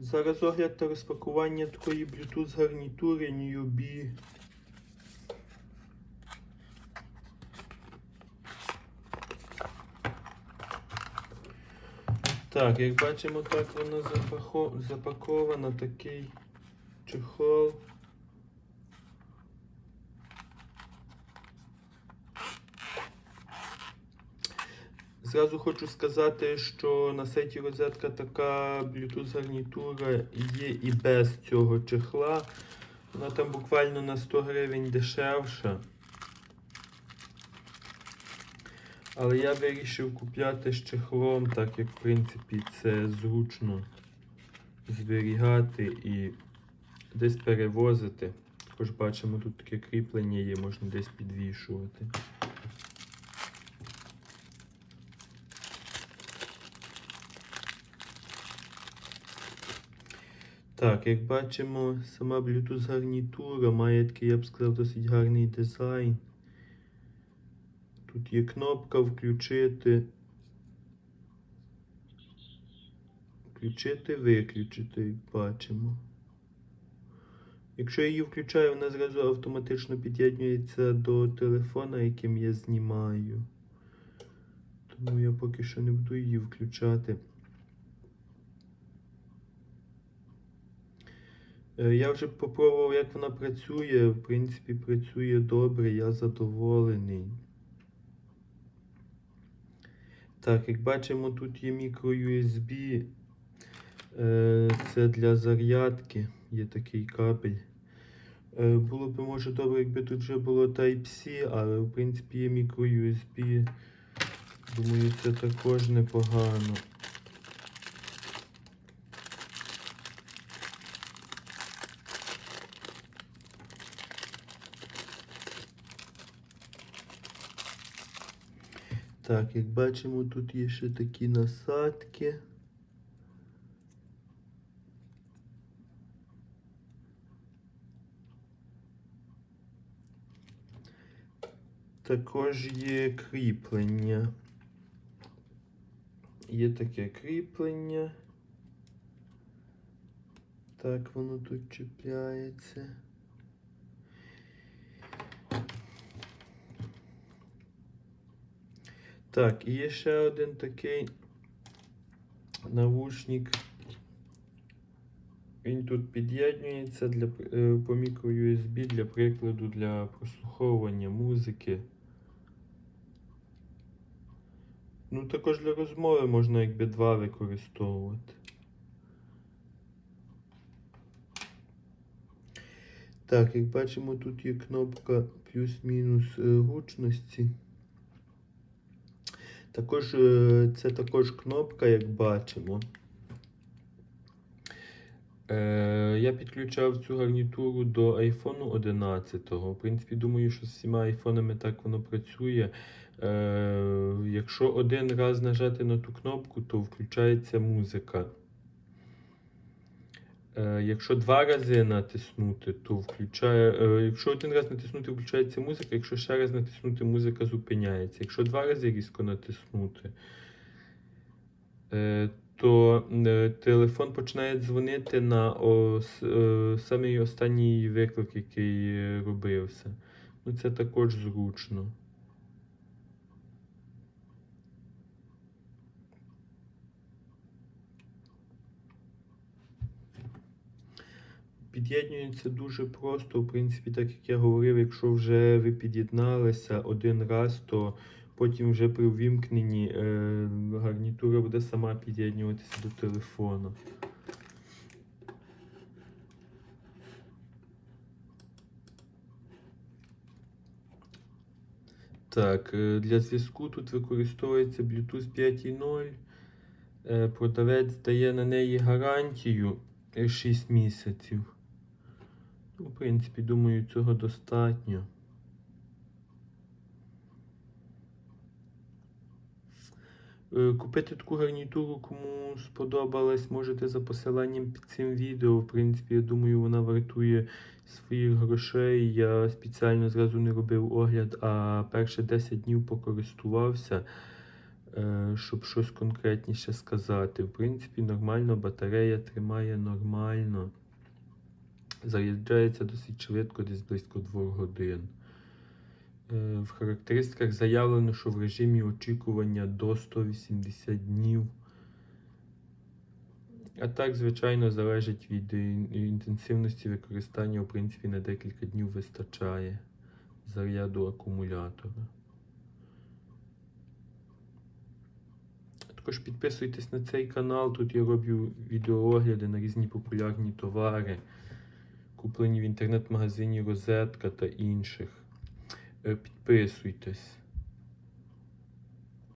Зараз огляд та розпакування такої Bluetooth гарнітури Newbie. Так, як бачимо, так вона запакована, такий чехол. Зразу хочу сказати, що на сайті розетка така Bluetooth гарнітура є і без цього чехла. Вона там буквально на 100 гривень дешевша. Але я вирішив купляти з чехлом, так як в принципі це зручно зберігати і десь перевозити. Також бачимо, тут таке кріплення є, можна десь підвішувати. Так, як бачимо, сама Bluetooth гарнітура має такий, я б сказав, досить гарний дизайн. Тут є кнопка включити. Включити, виключити, як бачимо. Якщо я її включаю, вона зразу автоматично під'єднується до телефона, яким я знімаю. Тому я поки що не буду її включати. Я вже попробував, як вона працює. В принципі, працює добре, я задоволений. Так, як бачимо, тут є мікро USB. Е, Це для зарядки. Є такий кабель. Е, Було б може добре, якби тут вже було Type-C, але в принципі є мікро USB. Думаю, це також непогано. Так, як бачимо, тут є ще такі насадки. Також є кріплення. Є таке кріплення. Так воно тут чіпляється. Так, і є ще один такий навушник. Він тут під'єднується для, е, по мікро USB для прикладу для прослуховування музики. Ну, також для розмови можна якби два використовувати. Так, як бачимо, тут є кнопка плюс-мінус е, гучності. Також е, це також кнопка, як бачимо. Е, я підключав цю гарнітуру до iPhone 11. В принципі, думаю, що з всіма айфонами так воно працює. Е, якщо один раз нажати на ту кнопку, то включається музика. Е, якщо два рази натиснути, то включає. Е, якщо один раз натиснути, включається музика, якщо ще раз натиснути, музика зупиняється. Якщо два рази різко натиснути, е, то телефон починає дзвонити на самий останній виклик, який робився. Ну, це також зручно. Під'єднується дуже просто, в принципі, так як я говорив, якщо вже ви під'єдналися один раз, то потім вже при ввімкненні е, гарнітура буде сама під'єднуватися до телефону. Так, е, для зв'язку тут використовується Bluetooth 5.0. Е, Продавець дає на неї гарантію е, 6 місяців. В принципі, думаю, цього достатньо. Е, Купити таку гарнітуру, кому сподобалась, можете за посиланням під цим відео. В принципі, я думаю, вона вартує своїх грошей. Я спеціально зразу не робив огляд, а перші 10 днів покористувався. Е, щоб щось конкретніше сказати. В принципі, нормально, батарея тримає нормально. Заряджається досить швидко, десь близько 2 годин. Е, В характеристиках заявлено, що в режимі очікування до 180 днів. А так, звичайно, залежить від інтенсивності використання, в принципі, на декілька днів вистачає заряду акумулятора. Також підписуйтесь на цей канал. Тут я роблю відеоогляди на різні популярні товари, куплені в інтернет-магазині Розетка та інших. Е, Підписуйтесь.